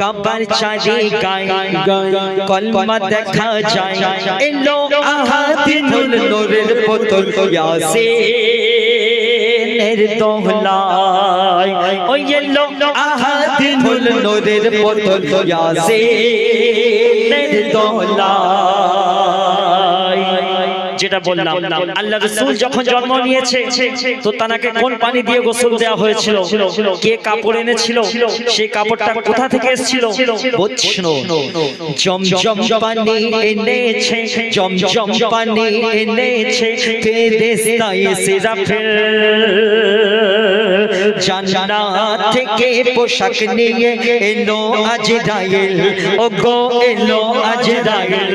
কাবার চাঁদে গায় কলমা দেখা যায় এলো আহাতি নুর নূরের বোতল ইয়াসিনের দোহলায়। ওই এলো আহাতি নুর নূরের বোতল ইয়াসিনের দোহলায়। যেটা বললাম আল্লাহ রসুল যখন জন্ম নিয়েছে তো তানাকে কোন পানি দিয়ে গোসল দেওয়া হয়েছিল? কে কাপড় এনেছিল? সেই কাপড়টা কোথা থেকে এসেছিল? বুঝছ জমজম পানি এনেছে জমজম পানি এনেছে ফেরেশতা এসে জান্নাত থেকে পোশাক নিয়ে এলো আজরাইল ও গো এলো আজরাইল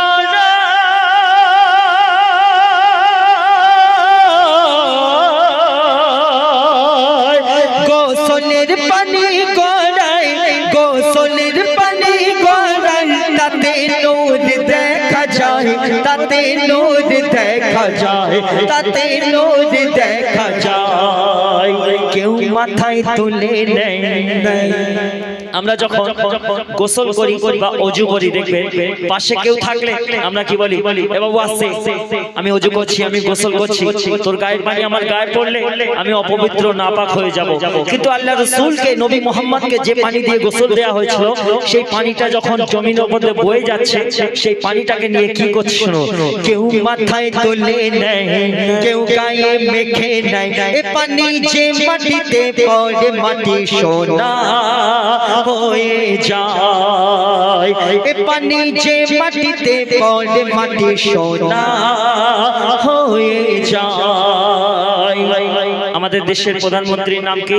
নূর দেখা যায়, তাতে নূর দেখা যায়, তাতে নূর দেখা যায়। কেউ মাথায় তুলে নেয় আমরা যখন গোসল করি বা অজু করি দেখবে পাশে কেউ থাকলে আমরা কি বলি? এ বাবু আসছে আমি অজু করছি আমি গোসল করছি। তোর গায়ের পানি আমার গায়ে পড়লে আমি অপবিত্র নাপাক হয়ে যাব। কিন্তু আল্লাহ রসুলকে নবী মোহাম্মদকে যে পানি দিয়ে গোসল দেওয়া হয়েছিল সেই পানিটা যখন জমিনের মধ্যে বয়ে যাচ্ছে সেই পানিটাকে নিয়ে কি করছে কেউ মাথায় তোলে নেয় কেউ গায়ে মেখে নেয়। এ পানি যে মাটিতে পড়ে মাটি সোনা। হয়ে যায়। পানি যে মাটিতে পড়ে মাটি সোনা হয়ে যায়। আমাদের দেশের প্রধানমন্ত্রীর নাম কি?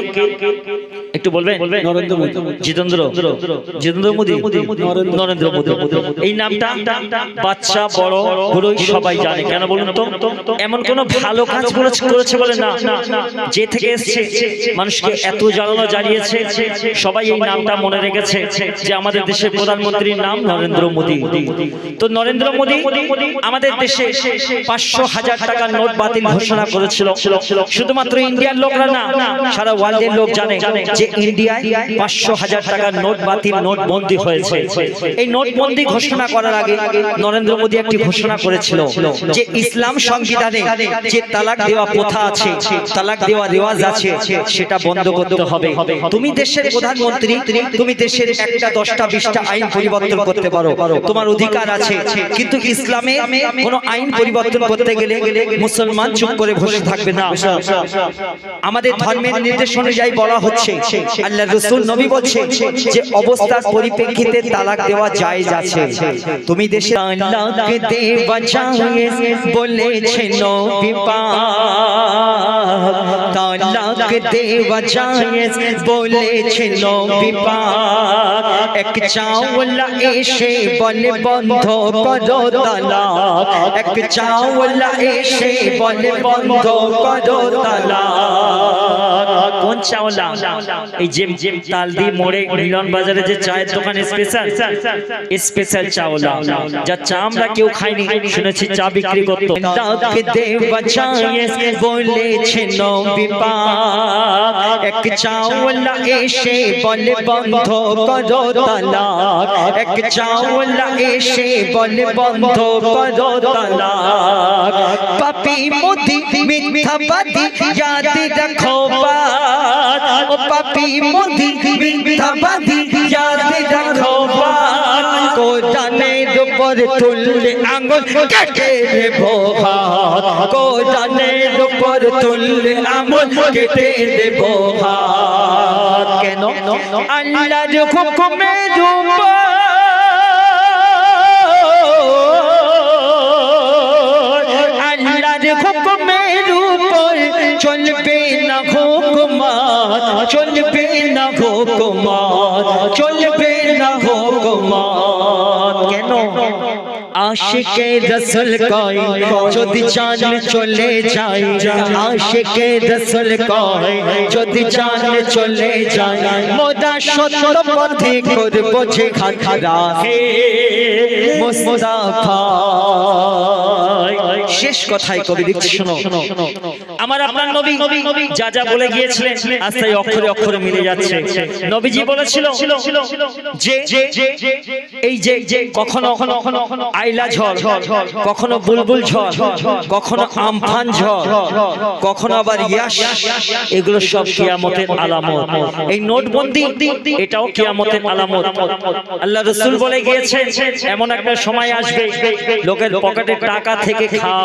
একটু বলবেন? নরেন্দ্র মোদী। জিতেন্দ্র। জিতেন্দ্র মোদী। নরেন্দ্র মোদী। এই নামটা বাচ্চা বড় বুড়োই সবাই জানে। কেন বলুন তো? এমন কোন ভালো কাজ করেছে বলে না যে থেকে এসছে মানুষকে এত জ্বালানো জ্বালিয়েছে সবাই এই নামটা মনে রেখেছে যে আমাদের দেশের প্রধানমন্ত্রীর নাম নরেন্দ্র মোদী। তো নরেন্দ্র মোদী আমাদের দেশে পাঁচশো হাজার টাকার নোট বাতিল ঘোষণা করেছিল। শুধুমাত্র ইন্ডিয়ার লোকরা না সারা ওয়ার্ল্ডের লোক জানে যে ইন্ডিয়ায় পাঁচশো হাজার টাকার নোট বাতিল নোট বন্দী হয়েছে। এই নোট বন্দী ঘোষণা করার আগে নরেন্দ্র মোদী একটি ঘোষণা করেছিল যে ইসলাম সংবিধানে যে তালাক দেওয়া প্রথা আছে তালাক দেওয়া রেওয়াজ আছে সেটা বন্ধ করতে হবে। তুমি দেশের প্রধানমন্ত্রী তুমি দেশের একটা দশটা বিশটা আইন পরিবর্তন করতে পারো। তোমার অধিকার আছে কিন্তু ইসলামে কোনো আইন পরিবর্তন করতে গেলে মুসলমান চুপ করে বসে থাকবে না আমাদের ধর্মের নির্দেশ অনুযায়ী বলা হচ্ছে আল্লাহ রসুল নবী বলছে যে অবস্থার পরিপ্রেক্ষিতে তালাক দেওয়া জায়েজ আছে তুমি দেশে তালাক দেওয়া জায়েজ বলেছে নবী পাক। তালাক দেওয়া জায়েজ বলেছে নবী পাক। এক চাওলা এসে বলে বন্ধ করো তালাক। এক চাওলা এসে বলে বন্ধ করো তালাক। আল্লাহ কোন চাওলা এই যে যে তাল দিয়ে মোড়ে মিলন বাজারে যে চায়ের দোকান স্পেশাল স্পেশাল চাওলা যা চা আমরা কেউ খাইনি শুনেছি চা বিক্রি করতো ডাক দে বাঁচায়ে বলেছে নবী পাক এক চাওলা এসে বলে বন্ধ করো তালাক এক চাওলা এসে বলে বন্ধ করো তালাক পাপি মোদি মিথ্যাবাদী याद रखो बात পাপি মোদি মিথ্যাবাদী যাতে দেখো কো জানের উপর তুললে আঙুল কেটে দেবো হাত। কো জানের উপর তুললে কেটে দেবো হাত। কেন? আল্লাহর হুকুমে রূপা না হুকুমাত চলবে না হুকুমাত কেন? আশিকে রসুল কয়, যদি জান চলে যায়, আশিকে রসুল কয়, যদি জান চলে যায়, মোদা সত্য পথে করব যে খাখরা মুস্তাফা। শেষ কথায় কবি লিখছে শোনো আমার আপনার নবী যা যা বলে গিয়েছিলেন আজ তাই অক্ষরে অক্ষরে মিলে যাচ্ছে। নবীজি বলেছিল যে এই যে যে কখনো কখনো আইলা ঝড় কখনো বুলবুল ঝড় কখনো আমফান ঝড় কখনো আবার ইয়াস। এগুলো সব কিয়ামতের আলামত। এই নোটবন্দি এটাও কিয়ামতের আলামত। আল্লাহ রসুল বলে গিয়েছে এমন একটা সময় আসবে লোকের পকেটে টাকা থেকে খাওয়া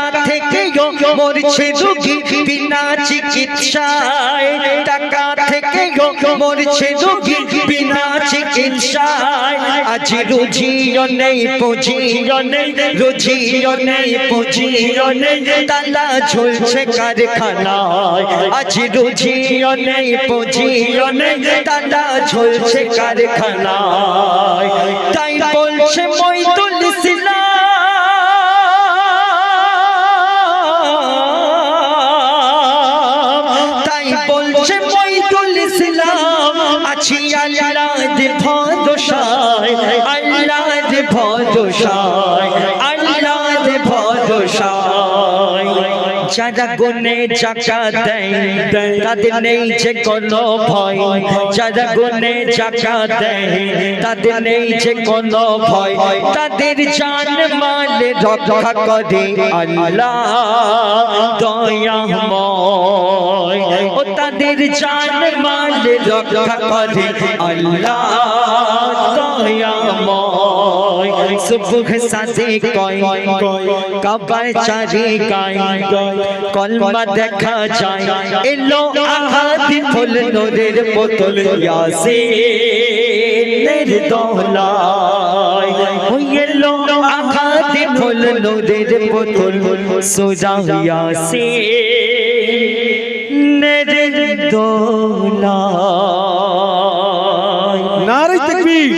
মরছে রোগী বিনা চিকিৎসায় টাকা থেকেও মরছে রোগী বিনা চিকিৎসায়। আজ রুজিও নেই পুঁজিও নেই রুজিও নেই পুঁজিও নেই তালা ঝুলছে কারখানায়। আজ রুজিও নেই পুঁজিও নেই তালা ঝুলছে কারখানায়। তাই বলছে মইদুল ইসলাম ভদশায় আল্লাহ ভদশায় যারা গুনে চাকা দেয়, তাদের নেই যে কোনো ভয়। যারা গুনে চাকা দেয়, তাদের নেই যে কোনো ভয়। তাদের জান মাল রক্ষা করে আল্লাহ দয়াময় ও তাদের জান মাল রক্ষা করে আল্লাহ দয়াময় সুবহ সাজে কয় কবার চারি গায় কলমা দেখা যায় এলো আহাদি ফুল নোরের বোতল ইয়াসিনের দোলায় ওই এলো আহাদি ফুল নোরের বোতল সোজা ইয়াসিনের দোলায় নারে তকবীর